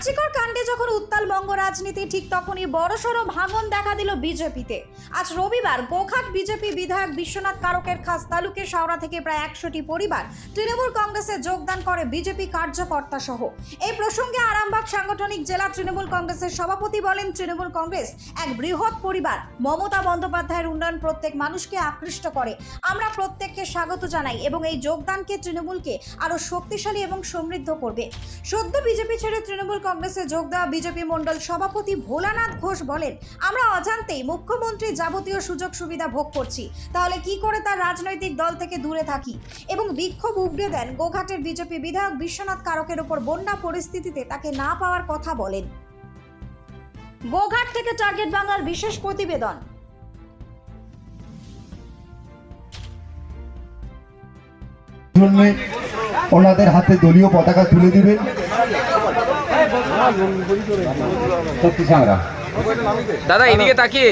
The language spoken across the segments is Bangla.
আর্চিকর কাণ্ডে যখন উত্তাল বঙ্গ রাজনীতি, ঠিক তখনই বড়সড় ভাঙন দেখা দিল বিজেপিতে। আজ রবিবার গোঘাট বিজেপি বিধায়ক বিশ্বনাথ কারকের খাস তালুকের শাওরা থেকে প্রায় একশোটি পরিবার তৃণমূল কংগ্রেসে যোগদান করে বিজেপি কার্যকর্তা সহ এই প্রসঙ্গে আরামবাগ সাংগঠনিক জেলা তৃণমূল কংগ্রেসের সভাপতি বলেন, তৃণমূল কংগ্রেস এক বৃহৎ পরিবার। মমতা বন্দ্যোপাধ্যায়ের উন্নয়ন প্রত্যেক মানুষকে আকৃষ্ট করে। আমরা প্রত্যেককে স্বাগত জানাই এবং এই যোগদানকে তৃণমূলকে আরও শক্তিশালী এবং সমৃদ্ধ করবে। সদ্য বিজেপি ছেড়ে তৃণমূল কংগ্রেসে যোগ দেওয়া বিজেপি মণ্ডল সভাপতি ভোলানাথ ঘোষ বলেন, আমরা অজান্তেই মুখ্যমন্ত্রী যাবতীয় সুযোগ সুবিধা ভোগ করছি। তাহলে কি করে তার রাজনৈতিক দল থেকে দূরে থাকি? এবং বিক্ষোভ উগড়ে দেন গোঘাটের বিজেপি বিধায়ক বিশ্বনাথ কারকের ওপর বন্যা পরিস্থিতিতে তাকে না পাওয়ার কথা বলেন। গোঘাট থেকে টার্গেট বাংলার বিশেষ প্রতিবেদন। ওনাদের হাতে দলীয় পতাকা তুলে দিবেন। দাদা এদিকে তাকিয়ে।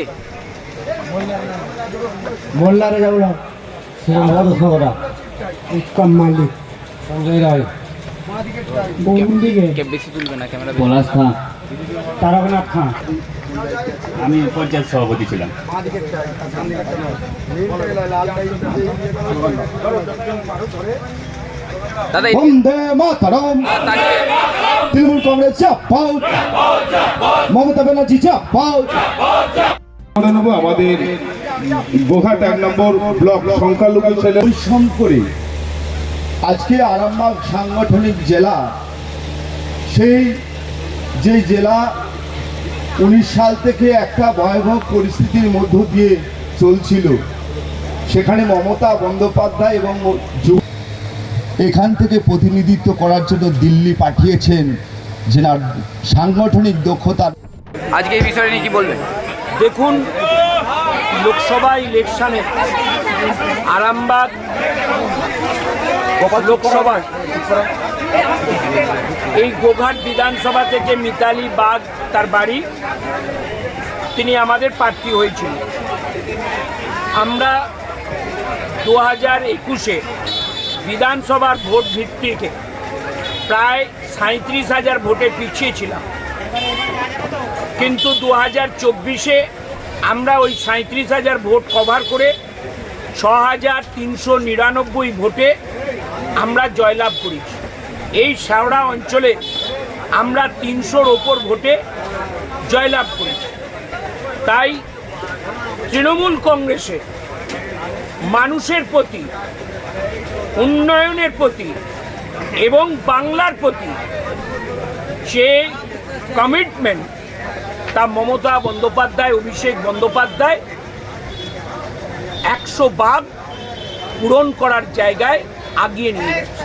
মোল্লারে যাব না। উৎকম মালিক। সঞ্জয় রায়। বহু দিকে? বেশি তুলবে না ক্যামেরা পলাশ খান তারকনাথ খান আমি পঞ্চায়েত সভাপতি ছিলাম। দাদা বন্দে মাতরম। তৃণমূল কংগ্রেস চাপাও। মমতা ব্যানার্জি চাপাও। করে আমাদের গোঘাট এক নম্বর ব্লক সংখ্যালঘু ছেলে। পরিশ্রম করে আজকে আরামবাগ সাংগঠনিক জেলা সেই যে জেলা উনিশ সাল থেকে একটা ভয়াবহ পরিস্থিতির মধ্য দিয়ে চলছিল সেখানে মমতা বন্দ্যোপাধ্যায় এবং যুব এখান থেকে প্রতিনিধিত্ব করার জন্য দিল্লি পাঠিয়েছেন যেনার সাংগঠনিক দক্ষতার আজকে এই বিষয়ে নিয়ে কি বলবেন? দেখুন লোকসভা ইলেকশনে আরামবাগ লোকসভা এই গোঘাট বিধানসভা থেকে মিতালি বাগ তার বাড়ি তিনি আমাদের প্রার্থী হয়েছিল আমরা দু হাজার একুশে বিধানসভার ভোট ভিত্তিকে প্রায় সাঁত্রিশ হাজার ভোটে পিছিয়ে ছিলাম কিন্তু দু হাজার চব্বিশে আমরা ওই সাঁত্রিশ হাজার ভোট কভার করে ছ হাজার তিনশো নিরানব্বই ভোটে আমরা জয়লাভ করেছি। এই শেওড়া অঞ্চলে আমরা তিনশোর ওপর ভোটে জয়লাভ করেছি। তাই তৃণমূল কংগ্রেসে মানুষের প্রতি উন্নয়নের প্রতি এবং বাংলার প্রতি যে কমিটমেন্ট তা মমতা বন্দ্যোপাধ্যায় অভিষেক বন্দ্যোপাধ্যায় একশো ভাগ পূরণ করার জায়গায় আগিয়ে নিয়ে যাচ্ছে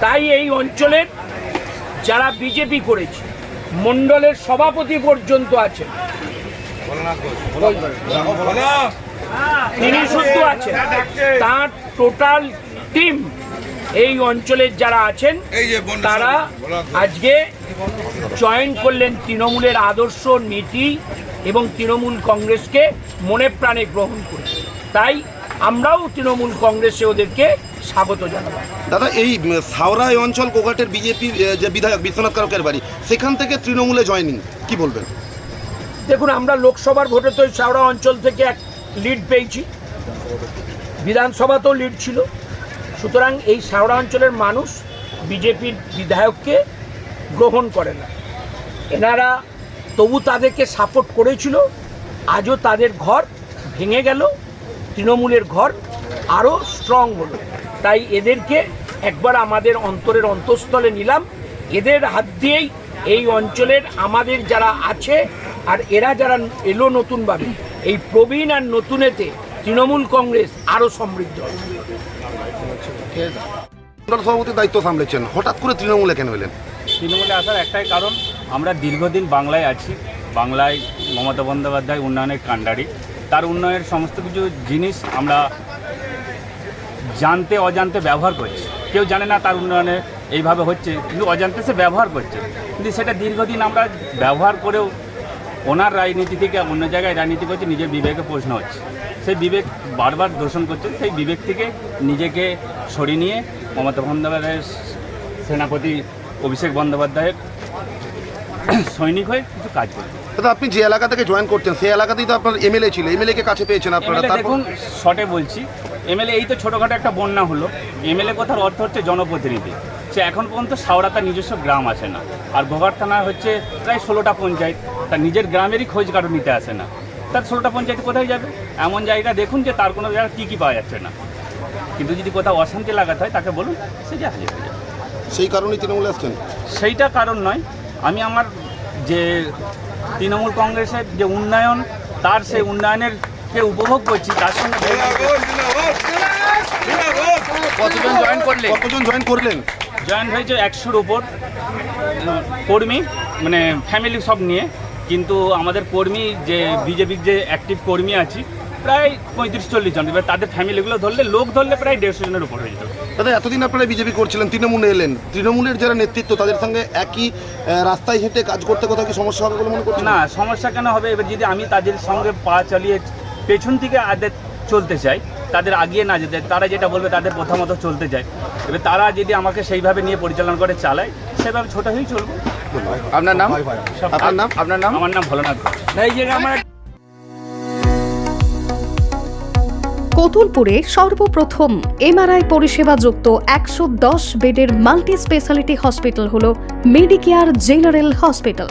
তাই এই অঞ্চলের যারা বিজেপি করেছে মণ্ডলের সভাপতি পর্যন্ত আছেন তিনি শুদ্ধ আছেন। তার টোটাল টিম এই অঞ্চলের যারা আছেন তারা আজকে জয়েন করলেন তৃণমূলের আদর্শ নীতি এবং তৃণমূল কংগ্রেসকে মনে প্রাণে গ্রহণ করে। তাই আমরাও তৃণমূল কংগ্রেসে ওদেরকে স্বাগত জানাব। দাদা এই উম, সাওরা এই অঞ্চল কোকাটের বিজেপি যে বিধায়ক বিশ্বনাথ কারকের বাড়ি সেখান থেকে তৃণমূলে জয়নিং কি বলবেন? দেখুন আমরা লোকসভার ভোটে তো শাওড়া অঞ্চল থেকে এক লিড পেয়েছি। বিধানসভাতেও লিড ছিল। সুতরাং এই শাওড়া অঞ্চলের মানুষ বিজেপির বিধায়ককে গ্রহণ করে না। এনারা তবু তাদেরকে সাপোর্ট করেছিল, আজও তাদের ঘর ভেঙে গেল, তৃণমূলের ঘর আরও স্ট্রং হলো। তাই এদেরকে একবার আমাদের অন্তরের অন্তঃস্থলে নিলাম। এদের হাত দিয়েই এই অঞ্চলের আমাদের যারা আছে আর এরা যারা এলো নতুনভাবে, এই প্রবীণ আর নতুনেতে তৃণমূল কংগ্রেস আরও সমৃদ্ধ সভাপতির দায়িত্ব সামলেছেন। হঠাৎ করে তৃণমূলে কেন এলেন? তৃণমূলে আসার একটাই কারণ আমরা দীর্ঘদিন বাংলায় আছি। বাংলায় মমতা বন্দ্যোপাধ্যায় উন্নয়নের কাণ্ডারি। তার উন্নয়নের সমস্ত কিছু জিনিস আমরা জানতে অজান্তে ব্যবহার করছি। কেউ জানে না তার উন্নয়নে এইভাবে হচ্ছে কিন্তু অজান্তে সে ব্যবহার করছে। কিন্তু সেটা দীর্ঘদিন আমরা ব্যবহার করেও ওনার রাজনীতি থেকে অন্য জায়গায় রাজনীতি করছে নিজের বিবেকে প্রশ্ন হচ্ছে। সেই বিবেক বারবার দূষণ করছে সেই বিবেক থেকে নিজেকে সরিয়ে নিয়ে মমতা বন্দ্যোপাধ্যায়ের সেনাপতি অভিষেক বন্দ্যোপাধ্যায়ের সৈনিক হয়ে কিছু কাজ করবে দাদা আপনি যে এলাকা থেকে জয়েন করতেন সেই এলাকাতেই তো আপনার এমএলএ ছিল। এমএলএ কে কাছে পেয়েছেন আপনারা? দেখুন শর্টে বলছি এমএলএ এই তো ছোটোখাটো একটা বন্যা হলো। এমএলএ কথার অর্থ হচ্ছে জনপ্রতিনিধি। সে এখন পর্যন্ত সাওড়া তার নিজস্ব গ্রাম আসে না। আর গোঘাট থানা হচ্ছে প্রায় ষোলোটা পঞ্চায়েত তার নিজের গ্রামেরই খোঁজ কারও নিতে আসে না। তার ষোলোটা পঞ্চায়েত কোথায় যাবে? এমন জায়গা দেখুন যে তার কোনো জায়গা কী কী পাওয়া যাচ্ছে না। কিন্তু যদি কোথাও অশান্তি লাগাতে হয় তাকে বলুন সে যা হাজির হয়ে যাবে। সেই কারণেই তৃণমূলে আসছেন সেইটা কারণ নয়। আমি আমার যে তৃণমূল কংগ্রেসের যে উন্নয়ন তার সেই উন্নয়নের কে উপভোগ করছি তার সঙ্গে কতজন জয়েন করলে কতজন জয়েন করলেন? জয়েন হয়েছে একশোর উপর কর্মী মানে ফ্যামিলি সব নিয়ে কিন্তু আমাদের কর্মী যে বিজেপির যে অ্যাক্টিভ কর্মী আছি প্রায় পঁয়ত্রিশ চল্লিশ জন। এবার তাদের ফ্যামিলিগুলো ধরলে লোক ধরলে প্রায় দেড়শো জনের উপর হয়ে যেত। দাদা এতদিন আপনারা বিজেপি করছিলেন তৃণমূলে এলেন। তৃণমূলের যারা নেতৃত্ব তাদের সঙ্গে একই রাস্তায় হেঁটে কাজ করতে কোথাও কি সমস্যা হবে বলে মনে করছেন? না সমস্যা কেন হবে? এবার যদি আমি তাদের সঙ্গে পা চালিয়ে পেছন থেকে আদের চলতে চাই তাদের আগিয়ে না যেতে তারা যেটা বলবে তাদের প্রথমত চলতে যায়। এবার তারা যদি আমাকে সেইভাবে নিয়ে পরিচালনা করে চালায় সেভাবে ছোট হয়েই চলবো। আপনার নাম? আপনার নাম? আপনার নাম? আমার নাম ভোলানাথ আমার কতুলপুরে সর্বপ্রথম এমআরআই পরিষেবা যুক্ত একশো দশ বেডের মাল্টি স্পেশালিটি হসপিটাল হল মেডিকেয়ার জেনারেল হসপিটাল।